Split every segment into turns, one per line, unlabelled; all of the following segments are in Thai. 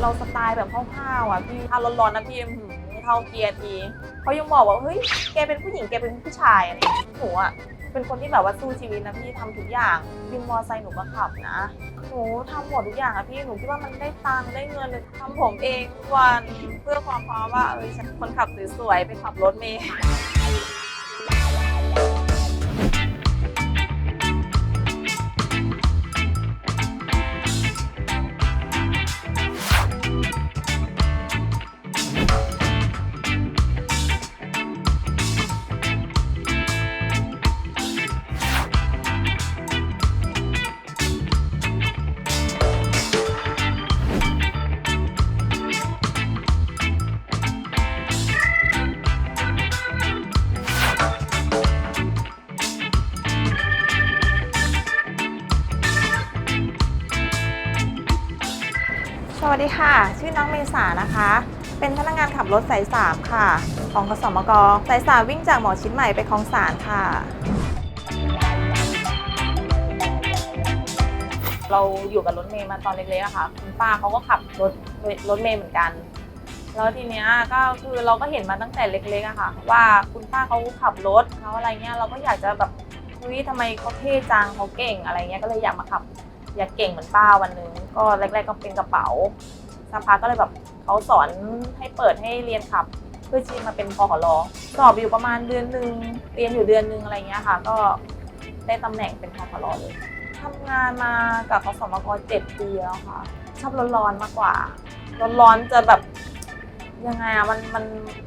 เราสไตล์แบบห้าวๆอะพี่ถ้าร้อนๆนะพี่หืมเข้าเกียร์ทีเขายังบอกว่าเฮ้ยแกเป็นผู้หญิงแกเป็นผู้ชายอะไรอย่างเงี้ยหนูอะเป็นคนที่แบบว่าสู้ชีวิตนะพี่ทำทุกอย่างวินมอไซค์หนูก็ขับนะ หนูทำหมดทุกอย่างอะพี่หนูคิดว่ามันได้ตังค์ได้เงินเลยทำผมเองทุกวันเพื่อความพร้อมว่าเออฉันคนขับสวยๆไปขับรถเมล์ สวัสดีค่ะ ชื่อน้องเมษานะคะ เป็นพนักงานขับรถสาย3ค่ะ ของขสมกสาย3วิ่งจากหมอชิดใหม่ไปคลองสารค่ะ เราอยู่กับรถเมย์มาตอนเล็กๆอะค่ะ คุณป้าเขาก็ขับรถรถเมย์เหมือนกัน แล้วทีเนี้ยก็คือเราก็เห็นมาตั้งแต่เล็กๆอะค่ะ ว่าคุณป้าเขาขับรถเขาอะไรเงี้ยเราก็อยากจะแบบเฮ้ยทำไมเขาเท่จังเขาเก่งอะไรเงี้ยก็เลยอยากมาขับ อยากเก่งเหมือนป้าวันหนึงก็แรก ๆ ก็เป็นกระเป๋าสักพักก็เลยแบบเขาสอนให้เปิดให้เรียนขับ เพื่อที่มาเป็นพอหลอสอบอยู่ประมาณเดือนหนึ่งเรียนอยู่เดือนหนึ่งอะไรเงี้ยค่ะ ก็ได้ตำแหน่งเป็นพอหลอเลยทำงานมากับขสมกเจ็ดปีแล้วค่ะ ชอบร้อนๆมากกว่า ร้อนๆจะแบบยังไงอะมันมัน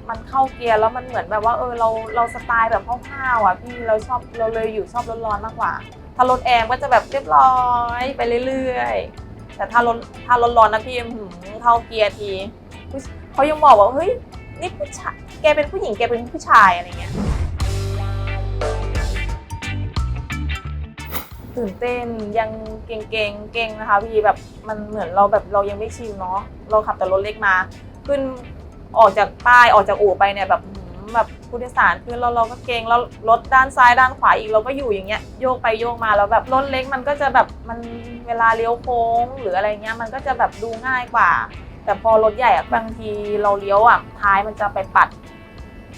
มันเข้าเกียร์แล้วมันเหมือนแบบว่าเออเราเราสไตล์แบบห้าวๆอะพี่เราชอบเราเลยอยู่ชอบร้อนๆมากกว่า ถ้ารถแอร์ก็จะแบบเรียบร้อยไปเรื่อยๆ แต่ถ้ารถถ้ารถร้อนนะพี่หืมเข้าเกียร์ทีเขายังบอกว่าเฮ้ยนี่ผู้ชายแกเป็นผู้หญิงแกเป็นผู้ชายอะไรเงี้ยตื่นเต้นยังเก่งๆเก่งนะคะพี่แบบมันเหมือนเราแบบเรายังไม่ชินเนาะเราขับแต่รถเล็กมา ขึ้นออกจากป้ายออกจากอู่ไปเนี่ยแบบ แบบผู้โดยสารคือเราเราก็เกงแล้วรถด้านซ้ายด้านขวาอีกเราก็อยู่อย่างเงี้ยโยกไปโยกมาแล้วแบบรถเล็กมันก็จะแบบมันเวลาเลี้ยวโค้งหรืออะไรเงี้ยมันก็จะแบบดูง่ายกว่า แต่พอรถใหญ่อะบางทีเราเลี้ยวอะท้ายมันจะไปปัด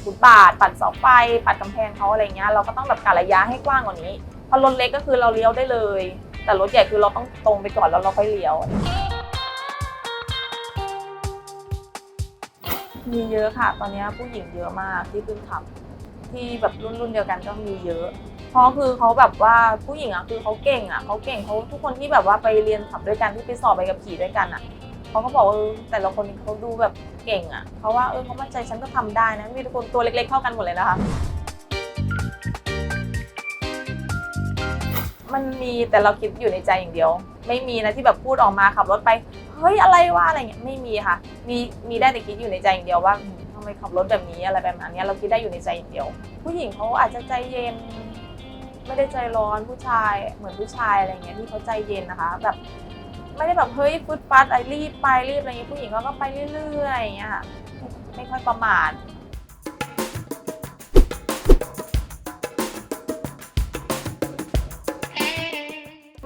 ฟุตบาทปัดเสาไฟปัดกำแพงเขาอะไรเงี้ยเราก็ต้องแบบกะระยะให้กว้างกว่านี้พอรถเล็กก็คือเราเลี้ยวได้เลย แต่รถใหญ่คือเราต้องตรงไปก่อนแล้วเราค่อยเลี้ยว มีเยอะค่ะ ตอนนี้ผู้หญิงเยอะมากที่เพิ่งทำที่แบบรุ่นรุ่นเดียวกันก็มีเยอะ เพราะคือเขาแบบว่าผู้หญิงอะคือเขาเก่งอะเขาเก่งเขาทุกคนที่แบบว่าไปเรียนขับด้วยกันที่ไปสอบไปกับขี่ด้วยกันอะเขาก็บอกว่าแต่ละคนเขาดูแบบเก่งอะเขาว่าเออเขามั่นใจฉันก็ทำได้นะมีทุกคนตัวเล็กๆเท่ากันหมดเลยนะคะมันมีแต่เราคิดอยู่ในใจอย่างเดียว ไม่มีนะที่แบบพูดออกมาขับรถไป เฮ้ยอะไรวะอะไรเงี้ยไม่มีค่ะ มีมีได้แต่คิดอยู่ในใจอย่างเดียวว่าทำไมขับรถแบบนี้อะไรแบบนี้เราคิดได้อยู่ในใจอย่างเดียว ผู้หญิงเขาอาจจะใจเย็น ไม่ได้ใจร้อนผู้ชายเหมือนผู้ชายอะไรเงี้ยที่เขาใจเย็นนะคะ แบบไม่ได้แบบเฮ้ยฟึดฟัดไอรีบไปรีบอะไรเงี้ยผู้หญิงเขาก็ไปเรื่อยๆอย่างเงี้ยค่ะไม่ค่อยประมาท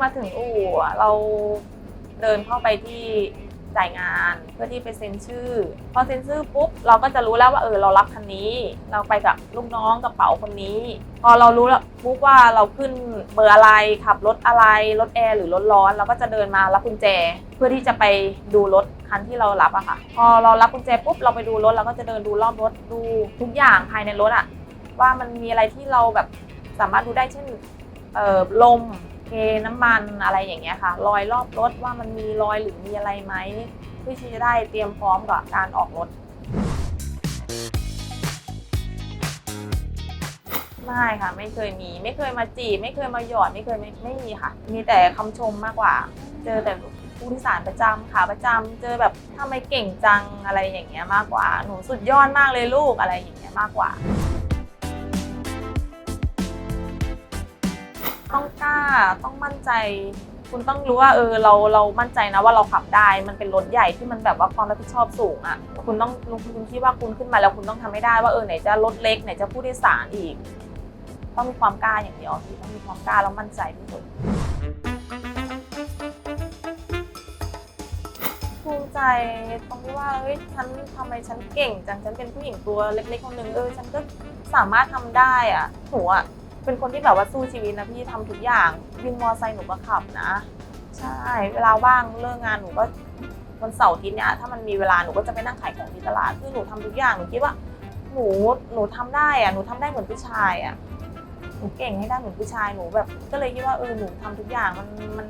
มาถึงอู่เรา เดินเข้าไปที่จ่ายงานเพื่อที่ไปเซ็นชื่อ พอเซ็นชื่อปุ๊บเราก็จะรู้แล้วว่าเออเรารับคันนี้ เราไปกับลูกน้องกระเป๋าคนนี้ พอเรารู้แล้วปุ๊บว่าเราขึ้นเบอร์อะไรขับรถอะไรรถแอร์หรือรถร้อนเราก็จะเดินมารับกุญแจ เพื่อที่จะไปดูรถคันที่เรารับอะค่ะ พอเรารับกุญแจปุ๊บเราไปดูรถเราก็จะเดินดูรอบรถดูทุกอย่างภายในรถอะว่ามันมีอะไรที่เราแบบสามารถดูได้เช่นเออลม เทน้ำมันอะไรอย่างเงี้ยค่ะรอยรอบรถว่ามันมีรอยหรือมีอะไรไหมเพื่อที่จะได้เตรียมพร้อมกับการออกรถไม่ค่ะ ไม่เคยมี ไม่เคยมาจีบ ไม่เคยมาหยอดไม่เคยไม่ไม่มีค่ะ มีแต่คำชมมากกว่า เจอแต่ผู้โดยสารประจำขาประจำเจอแบบทำไมเก่งจังอะไรอย่างเงี้ยมากกว่า หนูสุดยอดมากเลยลูกอะไรอย่างเงี้ยมากกว่า ต้องกล้าต้องมั่นใจ คุณต้องรู้ว่าเออเราเรามั่นใจนะว่าเราขับได้ มันเป็นรถใหญ่ที่มันแบบว่าความรับผิดชอบสูงอะคุณต้องคุณคิดว่าคุณขึ้นมาแล้วคุณต้องทำให้ได้ว่าเออไหนจะรถเล็กไหนจะผู้โดยสารอีก ต้องมีความกล้าอย่างเดียวที่ต้องมีความกล้าแล้วมั่นใจที่สุดภูมิใจตรงที่ว่าเฮ้ยฉันทำไมฉันเก่งจังฉันเป็นผู้หญิงตัวเล็กๆคนหนึ่งเออฉันก็สามารถทำได้อะหนูอะ เป็นคนที่แบบว่าสู้ชีวิตนะพี่ทำทุกอย่างวินมอไซค์หนูก็ขับนะ ใช่ เวลาว่างเลิกงานหนูก็วันเสาร์อาทิตย์เนี้ยถ้ามันมีเวลาหนูก็จะไปนั่งขายของที่ตลาดคือหนูทำทุกอย่างหนูคิดว่าหนูหนูทำได้อะหนูทำได้เหมือนผู้ชายอะหนูเก่งให้ได้เหมือนผู้ชายหนูแบบ ก็เลยคิดว่าเออหนูทำทุกอย่างมันมัน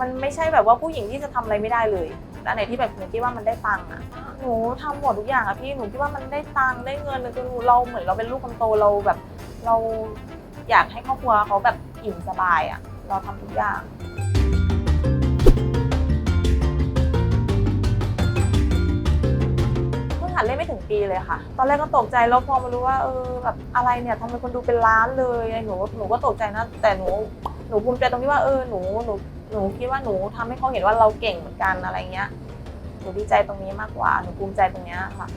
มันไม่ใช่แบบว่าผู้หญิงที่จะทำอะไรไม่ได้เลยแต่อันไหนที่แบบหนูคิดว่ามันได้ตังค์อะหนูทำหมดทุกอย่างอะพี่หนูคิดว่ามันได้ตังค์ได้เงินคือหนูเราเหมือนเราเป็นลูกคนโตเราแบบ เรา อยากให้ครอบครัวเขาแบบอิ่มสบายอะเราทำทุกอย่าง เพิ่งหัดเล่นไม่ถึงปีเลยค่ะ ตอนแรกก็ตกใจแล้วพอมารู้ว่าเออแบบอะไรเนี่ยทำไมคนดูเป็นล้านเลยหนูหนูก็ตกใจนะ แต่หนูหนูภูมิใจตรงที่ว่าเออหนูหนูหนูคิดว่าหนูทำให้เขาเห็นว่าเราเก่งเหมือนกันอะไรเงี้ย หนูดีใจตรงนี้มากกว่า หนูภูมิใจตรงเนี้ยค่ะ